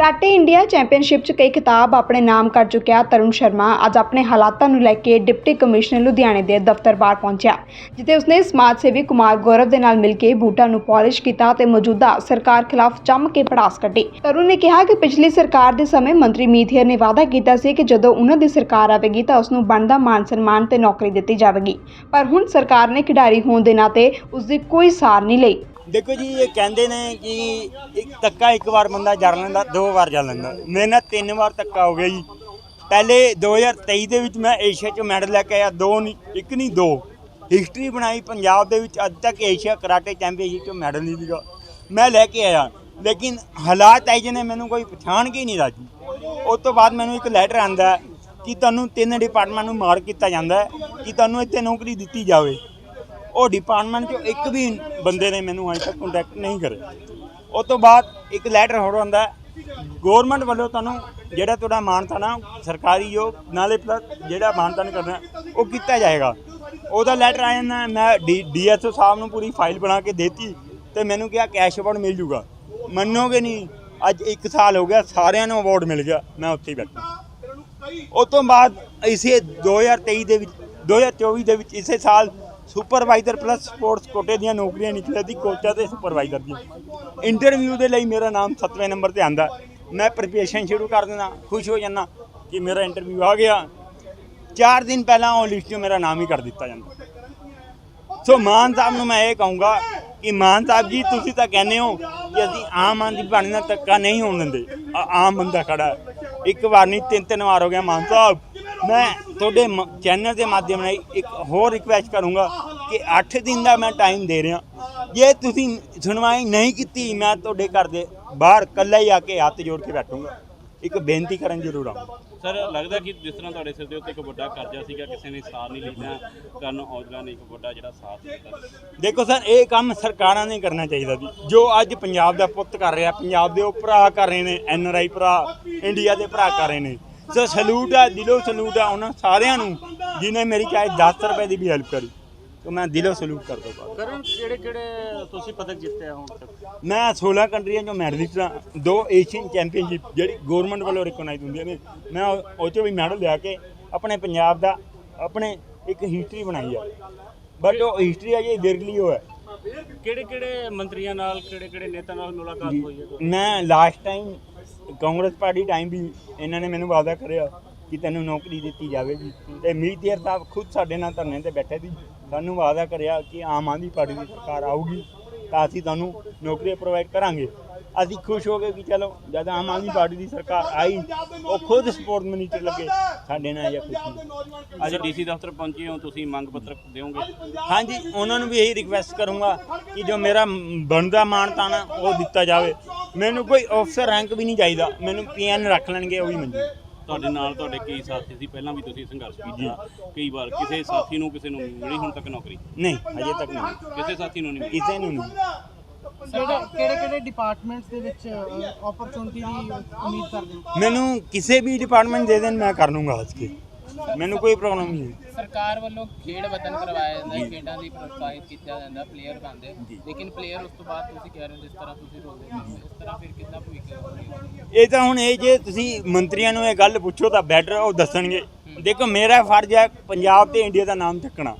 Karate India championship 'ਚ ਕਈ ਖਿਤਾਬ ਆਪਣੇ ਨਾਮ ਕਰ ਚੁੱਕਿਆ। ਤਰੁਣ ਸ਼ਰਮਾ ਅੱਜ ਆਪਣੇ ਹਾਲਾਤਾਂ ਨੂੰ ਲੈ ਕੇ ਡਿਪਟੀ ਕਮਿਸ਼ਨਰ ਲੁਧਿਆਣੇ ਦੇ ਦਫ਼ਤਰ ਬਾਹਰ ਪਹੁੰਚਿਆ, ਜਿੱਥੇ ਉਸਨੇ ਸਮਾਜ ਸੇਵੀ ਕੁਮਾਰ ਗੌਰਵ ਦੇ ਨਾਲ ਮਿਲ ਕੇ ਬੂਟਾਂ ਨੂੰ ਪਾਲਿਸ਼ ਕੀਤਾ ਤੇ ਮੌਜੂਦਾ ਸਰਕਾਰ ਖਿਲਾਫ ਜੰਮ ਕੇ ਪੜਾਸ ਕੱਢੀ। ਤਰੁਣ ਨੇ ਕਿਹਾ ਕਿ ਪਿਛਲੀ ਸਰਕਾਰ ਦੇ ਸਮੇਂ ਮੰਤਰੀ ਮੀਥੀਅਰ ਨੇ ਵਾਅਦਾ ਕੀਤਾ ਸੀ ਕਿ ਜਦੋਂ ਉਹਨਾਂ ਦੀ ਸਰਕਾਰ ਆਵੇਗੀ ਤਾਂ ਉਸ ਨੂੰ ਬਣਦਾ ਮਾਨ ਸਨਮਾਨ ਤੇ ਨੌਕਰੀ ਦਿੱਤੀ ਜਾਵੇਗੀ, ਪਰ ਹੁਣ ਸਰਕਾਰ ਨੇ ਖਿਡਾਰੀ ਹੋਣ ਦੇ ਨਾਤੇ ਉਸ ਦੀ ਕੋਈ ਸਾਰ ਨਹੀਂ ਲਈ। ਦੇਖੋ ਜੀ, ਇਹ ਕਹਿੰਦੇ ਨੇ ਕਿ ਇੱਕ ਧੱਕਾ ਇੱਕ ਵਾਰ ਬੰਦਾ ਜਰ ਲੈਂਦਾ, ਦੋ ਵਾਰ ਜਰ ਲੈਂਦਾ। ਮੇਰੇ ਨਾਲ ਤਿੰਨ ਵਾਰ ਧੱਕਾ ਹੋ ਗਿਆ ਜੀ। ਪਹਿਲੇ 2023 ਦੇ ਵਿੱਚ ਮੈਂ ਏਸ਼ੀਆ 'ਚ ਮੈਡਲ ਲੈ ਕੇ ਆਇਆ, ਦੋ ਨਹੀਂ, ਇੱਕ ਨਹੀਂ, ਦੋ। ਹਿਸਟਰੀ ਬਣਾਈ ਪੰਜਾਬ ਦੇ ਵਿੱਚ ਅੱਜ ਤੱਕ ਏਸ਼ੀਆ ਕਰਾਟੇ ਚੈਂਪੀਅਨਸ਼ਿਪ 'ਚ ਮੈਡਲ ਨਹੀਂ ਲਿਆ ਮੈਂ ਲੈ ਕੇ ਆਇਆ, ਲੇਕਿਨ ਹਾਲਾਤ ਐ ਜਿਹਨੇ ਮੈਨੂੰ ਕੋਈ ਪਛਾਣ ਕੇ ਹੀ ਨਹੀਂ ਰਾਜੀ। ਉਸ ਤੋਂ ਬਾਅਦ ਮੈਨੂੰ ਇੱਕ ਲੈਟਰ ਆਂਦਾ ਕਿ ਤੁਹਾਨੂੰ ਤਿੰਨ ਡਿਪਾਰਟਮੈਂਟ ਨੂੰ ਮਾਰ ਕੀਤਾ ਜਾਂਦਾ ਕਿ ਤੁਹਾਨੂੰ ਇੱਥੇ ਨੌਕਰੀ ਦਿੱਤੀ ਜਾਵੇ। ਉਹ ਡਿਪਾਰਟਮੈਂਟ ਚੋਂ ਇੱਕ ਵੀ ਬੰਦੇ ਨੇ ਮੈਨੂੰ ਅਜੇ ਤੱਕ ਕੰਟੈਕਟ ਨਹੀਂ ਕਰਿਆ ਉਸ ਤੋਂ ਬਾਅਦ ਇੱਕ ਲੈਟਰ ਹੋਰ ਆਉਂਦਾ ਗਵਰਨਮੈਂਟ ਵੱਲੋਂ ਤੁਹਾਨੂੰ ਜਿਹੜਾ ਤੁਹਾਡਾ ਮਾਨਤਾ ਨਾ ਸਰਕਾਰੀ ਜੋ ਨਾਲੇ ਪਲੱਸ ਜਿਹੜਾ ਮਾਨਤਾ ਨਹੀਂ ਕਰਨਾ, ਉਹ ਕੀਤਾ ਜਾਏਗਾ। ਉਹਦਾ ਲੈਟਰ ਆਇਆ ਨਾ ਮੈਂ ਡੀਐਸਓ ਸਾਹਿਬ ਨੂੰ ਪੂਰੀ ਫਾਈਲ ਬਣਾ ਕੇ ਦੇਤੀ ਤੇ ਮੈਨੂੰ ਕਿਹਾ ਕੈਸ਼ ਅਵਾਰਡ ਮਿਲ ਜੂਗਾ। ਮੰਨੋਗੇ ਨਹੀਂ, ਅੱਜ 1 ਸਾਲ ਹੋ ਗਿਆ, ਸਾਰਿਆਂ ਨੂੰ ਅਵਾਰਡ ਮਿਲ ਗਿਆ, ਮੈਂ ਉੱਥੇ ਹੀ ਬੈਠਾ। ਉਸ ਤੋਂ ਬਾਅਦ ਇਸੇ 2023 ਦੇ ਵਿੱਚ 2024 ਦੇ ਵਿੱਚ ਇਸੇ ਸਾਲ ਸੁਪਰਵਾਈਜ਼ਰ ਪਲੱਸ ਸਪੋਰਟਸ ਕੋਟੇ ਦੀਆਂ ਨੌਕਰੀਆਂ ਨਿਕਲੀਆਂ ਸੀ ਕੋਚਾਂ ਤੇ ਸੁਪਰਵਾਈਜ਼ਰ ਦੀਆਂ। ਇੰਟਰਵਿਊ ਦੇ ਲਈ ਮੇਰਾ ਨਾਮ 7ਵੇਂ ਨੰਬਰ ਤੇ ਆਂਦਾ ਮੈਂ ਪ੍ਰੀਪਰੇਸ਼ਨ ਸ਼ੁਰੂ ਕਰ ਦਿੰਦਾ, ਖੁਸ਼ ਹੋ ਜਾਂਦਾ ਕਿ ਮੇਰਾ ਇੰਟਰਵਿਊ ਆ ਗਿਆ। 4 ਦਿਨ ਪਹਿਲਾਂ ਉਹ ਲਿਸਟ 'ਚੋਂ ਮੇਰਾ ਨਾਮ ਹੀ ਕਰ ਦਿੱਤਾ ਜਾਂਦਾ। ਸੋ ਮਾਨ ਸਾਹਿਬ ਨੂੰ ਮੈਂ ਇਹ ਕਹੂੰਗਾ ਕਿ ਮਾਨ ਸਾਹਿਬ ਜੀ, ਤੁਸੀਂ ਤਾਂ ਕਹਿੰਦੇ ਹੋ ਕਿ ਅਸੀਂ ਆਮ ਆਦਮੀ ਪਾਰਟੀ ਨਾਲ ਧੱਕਾ ਨਹੀਂ ਹੋਣ ਦਿੰਦੇ। ਆ- ਆਮ ਬੰਦਾ ਖੜਾ ਇੱਕ ਵਾਰ ਨਹੀਂ ਤਿੰਨ ਤਿੰਨ ਵਾਰ ਹੋ ਗਿਆ ਮਾਨ ਸਾਹਿਬ। ਮੈਂ ਤੁਹਾਡੇ ਚੈਨਲ ਦੇ ਮਾਧਿਅਮ ਨਾਲ ਇੱਕ ਹੋਰ ਰਿਕਵੈਸਟ ਕਰੂੰਗਾ ਕਿ 8 ਦਿਨ ਦਾ ਮੈਂ ਟਾਈਮ ਦੇ ਰਿਹਾ। ਜੇ ਤੁਸੀਂ ਸੁਣਵਾਈ ਨਹੀਂ ਕੀਤੀ ਮੈਂ ਤੁਹਾਡੇ ਘਰ ਦੇ ਬਾਹਰ ਇਕੱਲਾ ਹੀ ਆ ਕੇ ਹੱਥ ਜੋੜ ਕੇ ਬੈਠੂੰਗਾ। ਇੱਕ ਬੇਨਤੀ ਕਰਨ ਜ਼ਰੂਰ ਆਉਂਗਾ ਸਰ ਲੱਗਦਾ ਕਿ ਜਿਸ ਤਰ੍ਹਾਂ ਤੁਹਾਡੇ ਸਿਰ ਦੇ ਉੱਤੇ ਇੱਕ ਵੱਡਾ ਕਰਜ਼ਾ ਸੀਗਾ ਕਿਸੇ ਨੇ ਸਾਥ ਨਹੀਂ ਲਿਆ ਕਰਨ ਔਜਲਾ ਨੇ ਇੱਕ ਵੱਡਾ ਜਿਹੜਾ ਸਾਥ ਦਿੱਤਾ ਦੇਖੋ ਸਰ ਇਹ ਕੰਮ ਸਰਕਾਰਾਂ ਨੇ ਕਰਨਾ ਚਾਹੀਦਾ ਸੀ ਜੋ ਅੱਜ ਪੰਜਾਬ ਦਾ ਪੁੱਤ ਕਰ ਰਿਹਾ ਪੰਜਾਬ ਦੇ ਉਹ ਭਰਾ ਕਰ ਰਹੇ ਨੇ ਐਨ ਆਰ ਆਈ ਭਰਾ ਇੰਡੀਆ ਦੇ ਭਰਾ ਕਰ ਰਹੇ ਨੇ। ਸੋ ਸਲੂਟ ਹੈ ਦਿਲੋਂ ਸਲੂਟ ਹੈ ਉਹਨਾਂ ਸਾਰਿਆਂ ਨੂੰ ਜਿਨੇ ਮੇਰੀ ਚਾਹੇ 10 ਰੁਪਏ ਦੀ ਵੀ ਹੈਲਪ ਕਰੀ। ਤਾਂ ਮੈਂ ਦਿਲੋਂ ਸਲੂਟ ਕਰਦਾ ਬਾਬਾ ਕਰਨ ਕਿਹੜੇ ਕਿਹੜੇ ਤੁਸੀਂ ਪਦਕ ਜਿੱਤਿਆ ਹੁਣ ਤੱਕ? ਮੈਂ 16 ਕੰਟਰੀਆਂ ਚੋਂ ਮੈਡਲਿਸਟ ਹਾਂ ਦੋ ਏਸ਼ੀਅਨ ਚੈਂਪੀਅਨਸ਼ਿਪ ਜਿਹੜੀ ਗਵਰਨਮੈਂਟ ਵੱਲੋਂ ਰਿਕਗਨਾਈਜ਼ ਹੁੰਦੀਆਂ ਨੇ ਮੈਂ ਉਹ 'ਚੋਂ ਵੀ ਮੈਡਲ ਲਿਆ ਕੇ ਆਪਣੇ ਪੰਜਾਬ ਦਾ ਆਪਣੇ ਇੱਕ ਹਿਸਟਰੀ ਬਣਾਈ ਆ। ਬਟ ਉਹ ਹਿਸਟਰੀ ਅਜੇ ਵਿਰਲੀ ਹੋ ਹੈ ਕਿਹੜੇ ਕਿਹੜੇ ਮੰਤਰੀਆਂ ਨਾਲ ਕਿਹੜੇ ਕਿਹੜੇ ਨੇਤਾ ਨਾਲ ਮੁਲਾਕਾਤ ਹੋਈ ਹੈ? ਮੈਂ last time Congress party time ਵੀ ਇਹਨਾਂ ਨੇ ਮੈਨੂੰ ਵਾਅਦਾ ਕਰਿਆ ਕਿ ਤੈਨੂੰ ਨੌਕਰੀ ਦਿੱਤੀ ਜਾਵੇਗੀ। ਤੇ ਮੀਤੀਅਰ ਸਾਹਿਬ ਖੁਦ ਸਾਡੇ ਨਾਲ ਧਰਨੇ ਤੇ ਬੈਠੇ ਸੀ। ਸਾਨੂੰ ਵਾਅਦਾ ਕਰਿਆ ਕਿ ਆਮ ਆਦਮੀ ਪਾਰਟੀ ਦੀ ਸਰਕਾਰ ਆਊਗੀ ਤਾਂ ਅਸੀਂ ਤੁਹਾਨੂੰ ਨੌਕਰੀ ਪ੍ਰੋਵਾਈਡ ਕਰਾਂਗੇ। ਅਸੀਂ ਖੁਸ਼ ਹੋ ਗਏ ਕਿ ਚਲੋ ਜਦ ਆਮ ਆਦਮੀ ਪਾਰਟੀ ਦੀ ਸਰਕਾਰ ਆਈ ਉਹ ਖੁਦ ਸਪੋਰਟ ਮਿਨਿਸਟਰ ਲੱਗੇ ਸਾਡੇ ਨਾਲ ਇਹ ਖੁਸ਼ੀ ਅੱਜ ਡੀਸੀ ਦਫ਼ਤਰ ਪਹੁੰਚੇ ਹੋ ਤੁਸੀਂ ਮੰਗ ਪੱਤਰ ਦਿਓਗੇ। ਹਾਂਜੀ ਉਹਨਾਂ ਨੂੰ ਵੀ ਇਹੀ ਰਿਕਵੈਸਟ ਕਰੂੰਗਾ ਕਿ ਜੋ ਮੇਰਾ ਬਣਦਾ ਮਾਨਤਾਨ ਹੈ ਉਹ ਦਿੱਤਾ ਜਾਵੇ। ਮੈਨੂੰ ਕੋਈ ਅਫਸਰ ਰੈਂਕ ਵੀ ਨਹੀਂ ਚਾਹੀਦਾ ਮੈਨੂੰ ਪੀਐਨ ਰੱਖ ਲੈਣਗੇ ਉਹ ਵੀ ਮਨਜ਼ੂਰ ਤੁਹਾਡੇ ਨਾਲ ਤੁਹਾਡੇ ਕਈ ਸਾਥੀ ਸੀ ਪਹਿਲਾਂ ਵੀ ਤੁਸੀਂ ਸੰਘਰਸ਼ ਕੀਤਾ। ਕਈ ਵਾਰ ਕਿਸੇ ਸਾਥੀ ਨੂੰ ਕਿਸੇ ਨੂੰ ਮਿਲੀ ਹੁਣ ਤੱਕ ਨੌਕਰੀ। ਨਹੀਂ ਅਜੇ ਤੱਕ ਨਹੀਂ। ਕਿਸੇ ਸਾਥੀ ਨੂੰ ਨਹੀਂ ਕਿਸੇ ਨੂੰ ਨਹੀਂ ਕਿਹੜੇ ਕਿਹੜੇ ਕਿਹੜੇ ਡਿਪਾਰਟਮੈਂਟਸ ਦੇ ਵਿੱਚ ਓਪਰਚੁਨਿਟੀ ਦੀ ਉਮੀਦ ਕਰਦੇ ਹੋ? ਮੈਨੂੰ ਕਿਸੇ ਵੀ ਡਿਪਾਰਟਮੈਂਟ ਦੇ ਦੇਣ ਮੈਂ ਕਰ ਲੂੰਗਾ ਹੱਸ ਕੇ। ਮੈਨੂੰ ਕੋਈ ਪ੍ਰੋਬਲਮ ਨਹੀਂ। ਹੈ ਸਰਕਾਰ ਵੱਲੋਂ ਖੇਡ ਵਤਨ ਕਰਵਾਇਆ ਜਾਂਦਾ ਹੈ ਖੇਡਾਂ ਦੀ ਪ੍ਰੋਤਸਾਹਿਤ ਕੀਤਾ ਜਾਂਦਾ ਪਲੇਅਰ ਬਣਦੇ ਲੇਕਿਨ ਪਲੇਅਰ ਉਸ ਤੋਂ ਬਾਅਦ ਤੁਸੀਂ ਕਹਿ ਰਹੇ ਹੋ ਜਿਸ ਤਰ੍ਹਾਂ ਤੁਸੀਂ ਰੋਲਦੇ ਹੋ ਇਸ ਤਰ੍ਹਾਂ ਫਿਰ ਕਿੰਨਾ ਭਵਿੱਖ ਹੋਵੇਗਾ ਇਹ ਤਾਂ ਹੁਣ ਇਹ ਜੇ ਤੁਸੀਂ ਮੰਤਰੀਆਂ ਨੂੰ ਇਹ ਗੱਲ ਪੁੱਛੋ ਤਾਂ ਬੈਟਰ ਉਹ ਦੱਸਣਗੇ। ਦੇਖੋ ਮੇਰਾ ਫਰਜ਼ ਹੈ ਪੰਜਾਬ ਤੇ ਇੰਡੀਆ ਦਾ ਨਾਮ ਚੱਕਣਾ।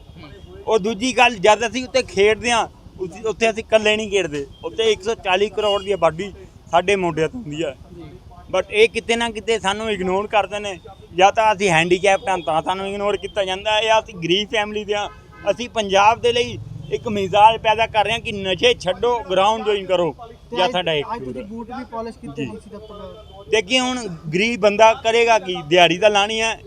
ਉਹ ਦੂਜੀ ਗੱਲ ਜਦ ਅਸੀਂ ਉੱਤੇ ਖੇਡਦੇ ਆ ਉੱਥੇ ਅਸੀਂ ਇਕੱਲੇ ਨਹੀਂ ਖੇਡਦੇ। ਉੱਤੇ 140 ਕਰੋੜ ਦੀ ਆਬਾਦੀ ਸਾਡੇ ਮੋਢਿਆਂ ਤੇ ਹੁੰਦੀ ਹੈ ਬਟ ਇਹ ਕਿਤੇ ਨਾ ਕਿਤੇ ਸਾਨੂੰ ਇਗਨੋਰ ਕਰਦੇ ਨੇ। ਜਾਂ ਤਾਂ ਅਸੀਂ ਹੈਂਡੀਕੈਪਟ ਹਾਂ ਤਾਂ ਸਾਨੂੰ ਇਗਨੋਰ ਕੀਤਾ ਜਾਂਦਾ ਹੈ। ਜਾਂ ਅਸੀਂ ਗਰੀਬ ਫੈਮਿਲੀ ਦੇ ਹਾਂ। ਅਸੀਂ ਪੰਜਾਬ ਦੇ ਲਈ ਇੱਕ ਮਿਜ਼ਾਜ ਪੈਦਾ ਕਰ ਰਹੇ ਹਾਂ ਕਿ ਨਸ਼ੇ ਛੱਡੋ ਗਰਾਊਂਡ ਜੁਆਇਨ ਕਰੋ। ਜਾਂ ਸਾਡਾ ਇੱਕ ਅੱਜ ਤੁਸੀਂ ਬੂਟ ਵੀ ਪਾਲਿਸ਼ ਕੀਤੇ ਡੀਸੀ ਦਫ਼ਤਰ ਦੇਖੀਏ ਹੁਣ ਗਰੀਬ ਬੰਦਾ ਕਰੇਗਾ ਕੀ? ਦਿਹਾੜੀ ਤਾਂ ਲਾਣੀ ਹੈ।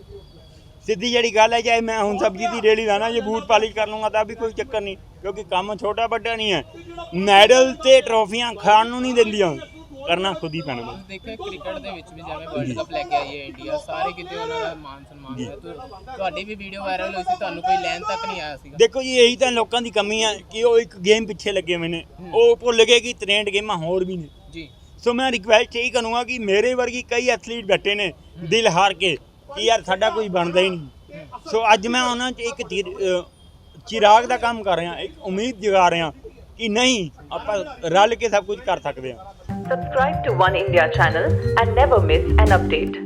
ਸਿੱਧੀ ਜਿਹੜੀ ਗੱਲ ਹੈ ਚਾਹੇ ਮੈਂ ਹੁਣ ਸਬਜ਼ੀ ਦੀ ਰੇੜੀ ਲਾਣਾ ਜੇ ਬੂਟ ਪਾਲਿਸ਼ ਕਰ ਲੂੰਗਾ ਤਾਂ ਵੀ ਕੋਈ ਚੱਕਰ ਨਹੀਂ ਕਿਉਂਕਿ ਕੰਮ ਛੋਟਾ ਵੱਡਾ ਨਹੀਂ ਹੈ। ਮੈਡਲ ਤੇ ਟਰੋਫੀਆਂ ਖਾਣ ਨੂੰ ਨਹੀਂ ਦਿੰਦੀਆਂ। ਕਰਨਾ ਖੁਦ ਹੀ ਪੈਣਾ। ਤੁਸੀਂ ਦੇਖਿਆ ਕ੍ਰਿਕਟ ਦੇ ਵਿੱਚ ਵੀ ਜਿਵੇਂ ਵਰਲਡ ਕੱਪ ਲੈ ਕੇ ਆਈ ਹੈ ਇੰਡੀਆ ਸਾਰੇ ਕਿਤੇ ਉਹਨਾਂ ਦਾ ਮਾਨ ਸਨਮਾਨ ਹੈ ਤੁ- ਤੁਹਾਡੀ ਵੀ ਵੀਡੀਓ ਵਾਇਰਲ ਹੋਈ ਸੀ ਤੁਹਾਨੂੰ ਕੋਈ ਲੈਣ ਤੱਕ ਨਹੀਂ ਆਇਆ ਸੀਗਾ? ਦੇਖੋ ਜੀ ਇਹੀ ਤਾਂ ਲੋਕਾਂ ਦੀ ਕਮੀ ਹੈ ਕਿ ਉਹ ਇੱਕ ਗੇਮ ਪਿੱਛੇ ਲੱਗੇ ਹੋਏ ਨੇ। ਉਹ ਭੁੱਲ ਗਏ ਕਿ 63 ਗੇਮਾਂ ਹੋਰ ਵੀ ਨੇ। ਜੀ। ਸੋ ਮੈਂ ਰਿਕਵੈਸਟ ਇਹੀ ਕਰੂੰਗਾ ਕਿ ਮੇਰੇ ਵਰਗੀ ਕਈ ਐਥਲੀਟ ਬੈਠੇ ਨੇ ਦਿਲ ਹਾਰ ਕੇ। ਕਿ ਯਾਰ ਸਾਡਾ ਕੋਈ ਬਣਦਾ ਹੀ ਨਹੀਂ ਸੋ ਅੱਜ ਮੈਂ ਉਹਨਾਂ 'ਚ ਇੱਕ ਚਿਰ- ਚਿਰਾਗ ਦਾ ਕੰਮ ਕਰ ਰਿਹਾ, ਇੱਕ ਉਮੀਦ ਜਗਾ ਰਿਹਾ ਕਿ ਨਹੀਂ, ਆਪਾਂ ਰਲ ਕੇ ਸਭ ਕੁਝ ਕਰ ਸਕਦੇ ਹਾਂ Subscribe to One India channel and never miss an update.